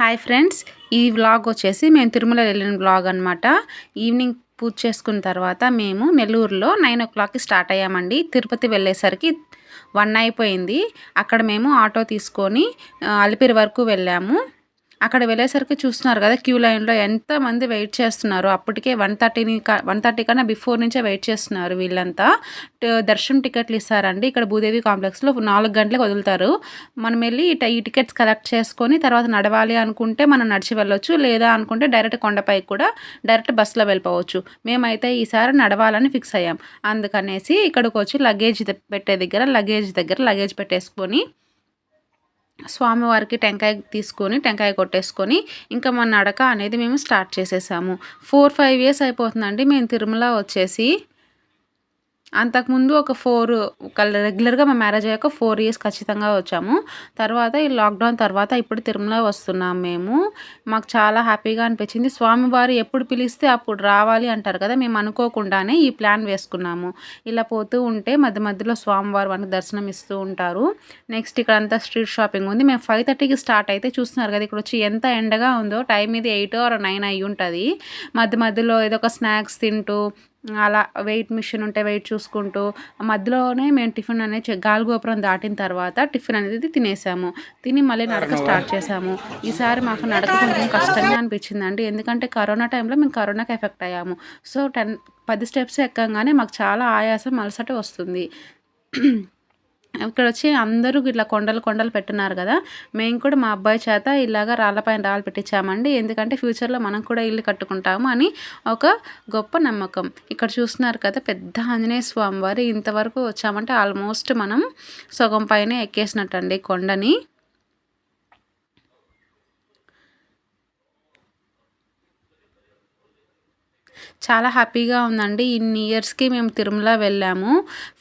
Hi friends ఈ vlog వచ్చేసి మేము తిరుమల వెళ్ళిన వ్లాగ్ అనమాట ఈవినింగ్ పూజ చేసుకున్న తర్వాత మేము నెల్లూరులో నైన్ ఓ క్లాక్కి స్టార్ట్ అయ్యామండి. తిరుపతి వెళ్ళేసరికి వన్ అయిపోయింది. అక్కడ మేము ఆటో తీసుకొని అలిపిరి వరకు వెళ్ళాము. అక్కడ వెళ్ళేసరికి చూస్తున్నారు కదా క్యూ లైన్లో ఎంతమంది వెయిట్ చేస్తున్నారు? అప్పటికే వన్ థర్టీని వన్ థర్టీ కన్నా బిఫోర్ నుంచే వెయిట్ చేస్తున్నారు వీళ్ళంతా. దర్శనం టికెట్లు ఇస్తారండి. ఇక్కడ భూదేవి కాంప్లెక్స్లో నాలుగు గంటలకు వదులుతారు. మనం వెళ్ళి ఈ టికెట్స్ కలెక్ట్ చేసుకొని తర్వాత నడవాలి అనుకుంటే మనం నడిచి వెళ్ళొచ్చు. లేదా అనుకుంటే డైరెక్ట్ కొండపైకి కూడా డైరెక్ట్ బస్సులో వెళ్ళిపోవచ్చు. మేమైతే ఈసారి నడవాలని ఫిక్స్ అయ్యాం. అందుకనేసి ఇక్కడికి వచ్చి లగేజ్ పెట్టే దగ్గర లగేజ్ దగ్గర లగేజ్ పెట్టేసుకొని స్వామివారికి టెంకాయ తీసుకొని టెంకాయ కొట్టేసుకొని ఇంకా మన నడక అనేది మేము స్టార్ట్ చేసేసాము. ఫోర్ ఫైవ్ ఇయర్స్ అయిపోతుందండి. మేము తిరుమల వచ్చేసి అంతకుముందు ఒక ఫోర్ రెగ్యులర్గా మా మ్యారేజ్ అయ్యాక ఫోర్ ఇయర్స్ ఖచ్చితంగా వచ్చాము. తర్వాత ఈ లాక్డౌన్ తర్వాత ఇప్పుడు తిరుమల వస్తున్నాం మేము. మాకు చాలా హ్యాపీగా అనిపించింది. స్వామివారు ఎప్పుడు పిలిస్తే అప్పుడు రావాలి అంటారు కదా మేము అనుకోకుండానే ఈ ప్లాన్ వేసుకున్నాము. ఇలా పోతూ ఉంటే మధ్య మధ్యలో స్వామివారు మనకు దర్శనం ఇస్తూ ఉంటారు. నెక్స్ట్ ఇక్కడ అంతా స్ట్రీట్ షాపింగ్ ఉంది. మేము ఫైవ్ థర్టీకి స్టార్ట్ అయితే చూస్తున్నారు కదా ఇక్కడ వచ్చి ఎంత ఎండగా ఉందో టైం ఇది ఎయిట్ ఆర్ నైన్ అయ్యి ఉంటుంది మధ్య మధ్యలో ఏదో ఒక స్నాక్స్ తింటూ అలా వెయిట్ మిషన్ ఉంటే వెయిట్ చూసుకుంటూ మధ్యలోనే మేము టిఫిన్ అనేది గాలిగోపురం దాటిన తర్వాత టిఫిన్ అనేది తినేసాము. తిని మళ్ళీ నడక స్టార్ట్ చేసాము. ఈసారి మాకు నడక కొంచెం కష్టంగా అనిపించిందండి. ఎందుకంటే కరోనా టైంలో మేము కరోనాకి ఎఫెక్ట్ అయ్యాము. సో టెన్ పది స్టెప్స్ ఎక్కగానే మాకు చాలా ఆయాసం అలసట వస్తుంది. ఇక్కడ వచ్చి అందరూ ఇట్లా కొండలు కొండలు పెట్టున్నారు కదా మేము కూడా మా అబ్బాయి చేత ఇలాగా రాళ్ళపైన రాళ్ళు పెట్టించామండి. ఎందుకంటే ఫ్యూచర్లో మనం కూడా ఇల్లు కట్టుకుంటాము అని ఒక గొప్ప నమ్మకం. ఇక్కడ చూస్తున్నారు కదా పెద్ద ఆంజనేయ స్వామివారు ఇంతవరకు వచ్చామంటే ఆల్మోస్ట్ మనం సగం పైన ఎక్కేసినట్టండి కొండని. చాలా హ్యాపీగా ఉందండి. ఇన్ని ఇయర్స్కి మేము తిరుమల వెళ్ళాము.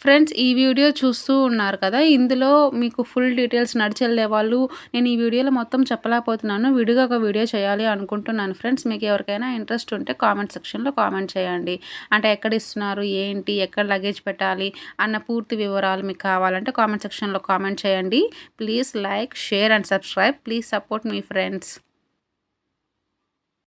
ఫ్రెండ్స్ ఈ వీడియో చూస్తూ ఉన్నారు కదా. ఇందులో మీకు ఫుల్ డీటెయిల్స్ నడిచెళ్ళే వాళ్ళు నేను ఈ వీడియోలో మొత్తం చెప్పలేకపోతున్నాను. విడిగా ఒక వీడియో చేయాలి అనుకుంటున్నాను. ఫ్రెండ్స్ మీకు ఎవరికైనా ఇంట్రెస్ట్ ఉంటే కామెంట్ సెక్షన్లో కామెంట్ చేయండి. అంటే ఎక్కడ ఇస్తున్నారు ఏంటి ఎక్కడ లగేజ్ పెట్టాలి అన్న పూర్తి వివరాలు మీకు కావాలంటే కామెంట్ సెక్షన్లో కామెంట్ చేయండి. Please like share and subscribe please support me friends